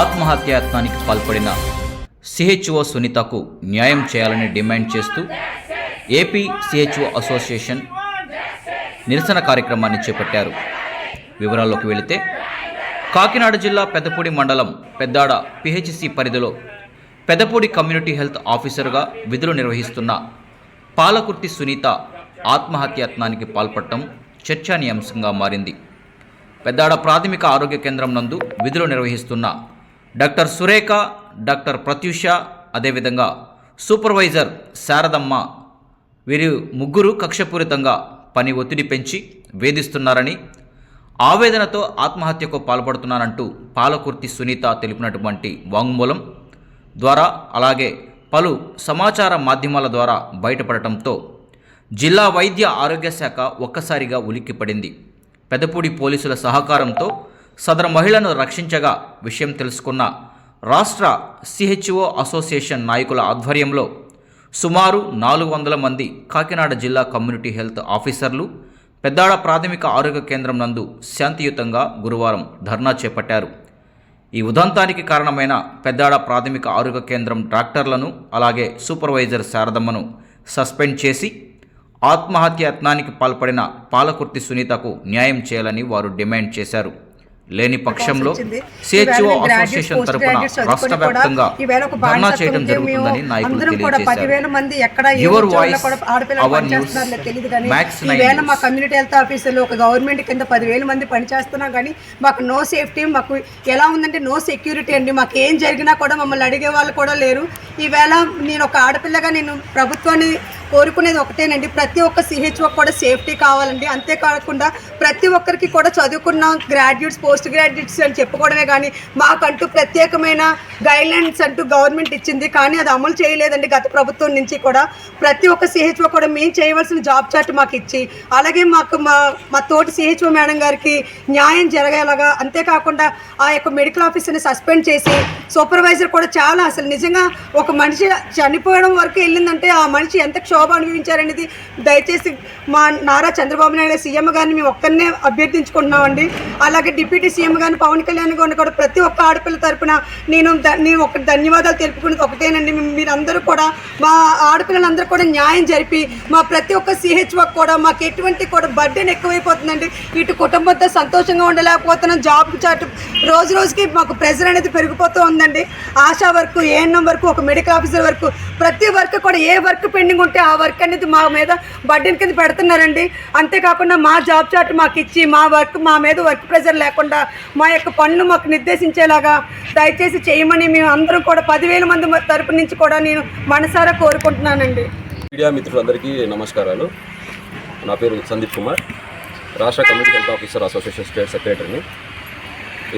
ఆత్మహత్యాయత్నానికి పాల్పడిన సిహెచ్ఓ సునీతకు న్యాయం చేయాలని డిమాండ్ చేస్తూ ఏపీ సిహెచ్ఓ అసోసియేషన్ నిరసన కార్యక్రమాన్ని చేపట్టారు. వివరాల్లోకి వెళితే కాకినాడ జిల్లా పెద్దపూడి మండలం పెద్దాడ పిహెచ్సి పరిధిలో పెద్దపూడి కమ్యూనిటీ హెల్త్ ఆఫీసర్గా విధులు నిర్వహిస్తున్న పాలకుర్తి సునీత ఆత్మహత్యాత్నానికి పాల్పడటం చర్చనీయాంశంగా మారింది. పెద్దాడ ప్రాథమిక ఆరోగ్య కేంద్రం నందు విధులు నిర్వహిస్తున్న డాక్టర్ సురేఖ డాక్టర్ ప్రత్యూష అదేవిధంగా సూపర్వైజర్ శారదమ్మ. వీరి ముగ్గురు కక్షపూరితంగా పని ఒత్తిడి పెంచి వేధిస్తున్నారని ఆవేదనతో ఆత్మహత్యకు పాల్పడుతున్నానంటూ పాలకుర్తి సునీత తెలిపినటువంటి వాంగ్మూలం ద్వారా అలాగే పలు సమాచార మాధ్యమాల ద్వారా బయటపడటంతో జిల్లా వైద్య ఆరోగ్య శాఖ ఒక్కసారిగా ఉలిక్కిపడింది. పెదపూడి పోలీసుల సహకారంతో సదరు మహిళను రక్షించగా విషయం తెలుసుకున్న రాష్ట్ర సిహెచ్ఓ అసోసియేషన్ నాయకుల ఆధ్వర్యంలో సుమారు నాలుగు వందల మంది కాకినాడ జిల్లా కమ్యూనిటీ హెల్త్ ఆఫీసర్లు పెద్దాడ ప్రాథమిక ఆరోగ్య కేంద్రం నందు శాంతియుతంగా గురువారం ధర్నా చేపట్టారు. ఈ ఉదంతానికి కారణమైన పెద్దాడ ప్రాథమిక ఆరోగ్య కేంద్రం డాక్టర్లను అలాగే సూపర్వైజర్ శారదమ్మను సస్పెండ్ చేసి ఆత్మహత్య యత్నానికి పాల్పడిన పాలకుర్తి సునీతకు న్యాయం చేయాలని వారు డిమాండ్ చేశారు. లేని పక్షంలో సిహెచ్ఓ అసోసియేషన్ తరపున రాష్ట్ర వ్యాప్తంగా ధర్నా చేయడం జరుగుతుందని నాయకులు తెలియజేశారు. news, తెలియదు కానీ Max nine ఈవేళ మా. కమ్యూనిటీ హెల్త్ ఆఫీసర్లు ఒక గవర్నమెంట్ కింద పదివేల మంది పనిచేస్తున్నాం కానీ మాకు నో సేఫ్టీ మాకు ఎలా ఉందంటే నో సెక్యూరిటీ అండి. మాకు ఏం జరిగినా కూడా మమ్మల్ని అడిగే వాళ్ళు కూడా లేరు. ఈవేళ నేను ఒక ఆడపిల్లగా నేను ప్రభుత్వాన్ని కోరుకునేది ఒకటేనండి. ప్రతి ఒక్క సిహెచ్ఓ కూడా సేఫ్టీ కావాలండి. అంతేకాకుండా ప్రతి ఒక్కరికి కూడా చదువుకున్న గ్రాడ్యుయేట్స్ పోస్ట్ గ్రాడ్యుయేట్స్ అని చెప్పుకోవడమే కానీ మాకంటూ ప్రత్యేకమైన గైడ్లైన్స్ అంటూ గవర్నమెంట్ ఇచ్చింది. కానీ అది అమలు చేయలేదండి గత ప్రభుత్వం నుంచి కూడా. ప్రతి ఒక్క సిహెచ్ఓ కూడా మేము చేయవలసిన జాబ్ చార్ట్ మాకు ఇచ్చి అలాగే మాకు మా మా తోటి సిహెచ్ఓ మేడం గారికి న్యాయం జరగేలాగా అంతేకాకుండా ఆ యొక్క మెడికల్ ఆఫీసర్ని సస్పెండ్ చేసి సూపర్వైజర్ కూడా చాలా అసలు నిజంగా ఒక మనిషి చనిపోవడం వరకు వెళ్ళిందంటే ఆ మనిషి ఎంత క్షో క్షోభ అనుభవించారనేది దయచేసి మా నారా చంద్రబాబు నాయుడు సీఎం గారిని మేము ఒక్కరినే అభ్యర్థించుకుంటున్నామండి. అలాగే డిప్యూటీ సీఎం గారిని పవన్ కళ్యాణ్ గారిని కూడా ప్రతి ఒక్క ఆడపిల్ల తరపున నేను నేను ఒక ధన్యవాదాలు తెలుపుకునేది ఒకటేనండి. మీరందరూ కూడా మా ఆడపిల్లలందరూ కూడా న్యాయం జరిపి మా ప్రతి ఒక్క సిహెచ్ఓ కూడా మాకు ఎటువంటి కూడా బర్డెన్ ఎక్కువైపోతుందండి. ఇటు కుటుంబంతో సంతోషంగా ఉండలేకపోతున్నాం. జాబ్ చాటు రోజు రోజుకి మాకు ప్రెజర్ అనేది పెరిగిపోతూ ఉందండి. ఆశా వర్క్ ఏఎన్ఎం వరకు ఒక మెడికల్ ఆఫీసర్ వరకు ప్రతి వర్క్ కూడా ఏ వర్క్ పెండింగ్ ఉంటే ఆ వర్క్ అనేది మా మీద బడ్డెన్ కింద పెడుతున్నారండి. అంతేకాకుండా మా జాబ్ చార్ట్ మాకు ఇచ్చి మా వర్క్ మా మీద వర్క్ ప్రెజర్ లేకుండా మా యొక్క పనులు మాకు నిర్దేశించేలాగా దయచేసి చేయమని మేము అందరం కూడా పదివేల మంది తరపు నుంచి కూడా నేను మనసారా కోరుకుంటున్నానండి. మీడియా మిత్రులందరికీ నమస్కారాలు. నా పేరు సందీప్ కుమార్. రాష్ట్ర community health officer association state సెక్రటరీని.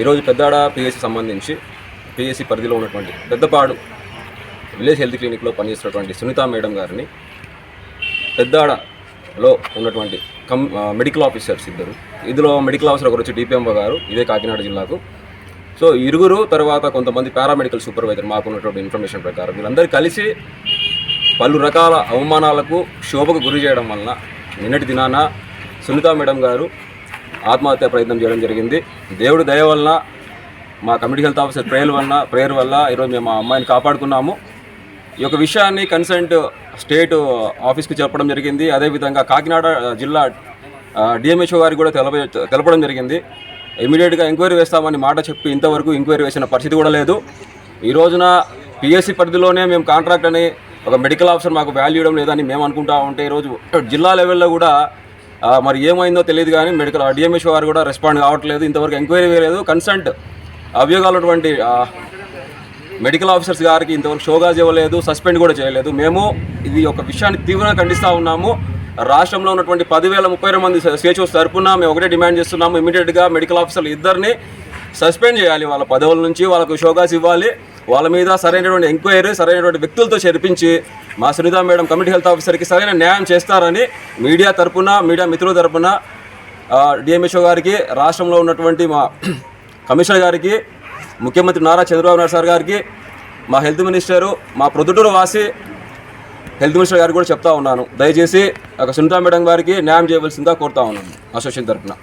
ఈరోజు పెద్దాడ పిఎస్సి సంబంధించి పిఎస్సి పరిధిలో ఉన్నటువంటి పెద్దపాడు విలేజ్ హెల్త్ క్లినిక్లో పనిచేస్తున్నటువంటి సునీత మేడం గారిని పెద్దాడలో ఉన్నటువంటి కం మెడికల్ ఆఫీసర్స్ ఇద్దరు. ఇందులో మెడికల్ ఆఫీసర్ ఒకరు వచ్చి డిపిఎంఓ గారు ఇదే కాకినాడ జిల్లాకు. సో ఇరుగురు తర్వాత కొంతమంది పారామెడికల్ సూపర్వైజర్ మాకు ఉన్నటువంటి ఇన్ఫర్మేషన్ ప్రకారం వీళ్ళందరూ కలిసి పలు రకాల అవమానాలకు శోభకు గురి చేయడం వలన నిన్నటి దినాన సునీత మేడం గారు ఆత్మహత్య ప్రయత్నం చేయడం జరిగింది. దేవుడి దయ వలన మా కమ్యూనిటీ హెల్త్ ఆఫీసర్ ప్రేయర్ వలన ప్రేయర్ వల్ల ఈరోజు మేము మా అమ్మాయిని కాపాడుకున్నాము. ఈ యొక్క విషయాన్ని కన్సల్ట్ స్టేట్ ఆఫీస్కి చెప్పడం జరిగింది. అదేవిధంగా కాకినాడ జిల్లా డిఎంహెచ్ఓ గారికి కూడా తెలప తెలపడం జరిగింది. ఇమీడియట్గా ఎంక్వైరీ వేస్తామని మాట చెప్పి ఇంతవరకు ఎంక్వైరీ వేసిన పరిస్థితి కూడా లేదు. ఈ రోజున పిఎస్సి పరిధిలోనే మేము కాంట్రాక్ట్ అని ఒక మెడికల్ ఆఫీసర్ మాకు వాల్యూ ఇవ్వడం లేదని మేము అనుకుంటా ఉంటే ఈరోజు జిల్లా లెవెల్లో కూడా మరి ఏమైందో తెలియదు కానీ మెడికల్ డిఎంహెచ్ఓ గారు కూడా రెస్పాండ్ కావట్లేదు. ఇంతవరకు ఎంక్వైరీ వేయలేదు. కన్సల్ట్ అభియోగాలు ఉన్నటువంటి మెడికల్ ఆఫీసర్స్ గారికి ఇంతవరకు షోగాజ్ ఇవ్వలేదు సస్పెండ్ కూడా చేయలేదు. మేము ఇది ఒక విషయాన్ని తీవ్రంగా ఖండిస్తూ ఉన్నాము. రాష్ట్రంలో ఉన్నటువంటి పదివేల ముప్పై రెండు మంది స్వేచ్ఛ తరపున మేము ఒకటే డిమాండ్ చేస్తున్నాము. ఇమీడియట్గా మెడికల్ ఆఫీసర్లు ఇద్దరిని సస్పెండ్ చేయాలి. వాళ్ళ పదవుల నుంచి వాళ్ళకు షోగాస్ ఇవ్వాలి. వాళ్ళ మీద సరైనటువంటి ఎంక్వైరీ సరైనటువంటి వ్యక్తులతో చేర్పించి మా సునీత మేడం కమిటీ హెల్త్ ఆఫీసర్కి సరైన న్యాయం చేస్తారని మీడియా తరపున మీడియా మిత్రుల తరపున డిఎంహెచ్ఓ గారికి రాష్ట్రంలో ఉన్నటువంటి మా కమిషనర్ గారికి ముఖ్యమంత్రి నారా చంద్రబాబు నాయుడు సార్ గారికి మా హెల్త్ మినిస్టరు మా ప్రొద్దుటూరు వాసి హెల్త్ మినిస్టర్ గారికి కూడా చెప్తా ఉన్నాను. దయచేసి ఒక సునీతా మేడం గారికి న్యాయం చేయవలసిందిగా కోరుతా ఉన్నాను అసోసియేషన్ తరఫున.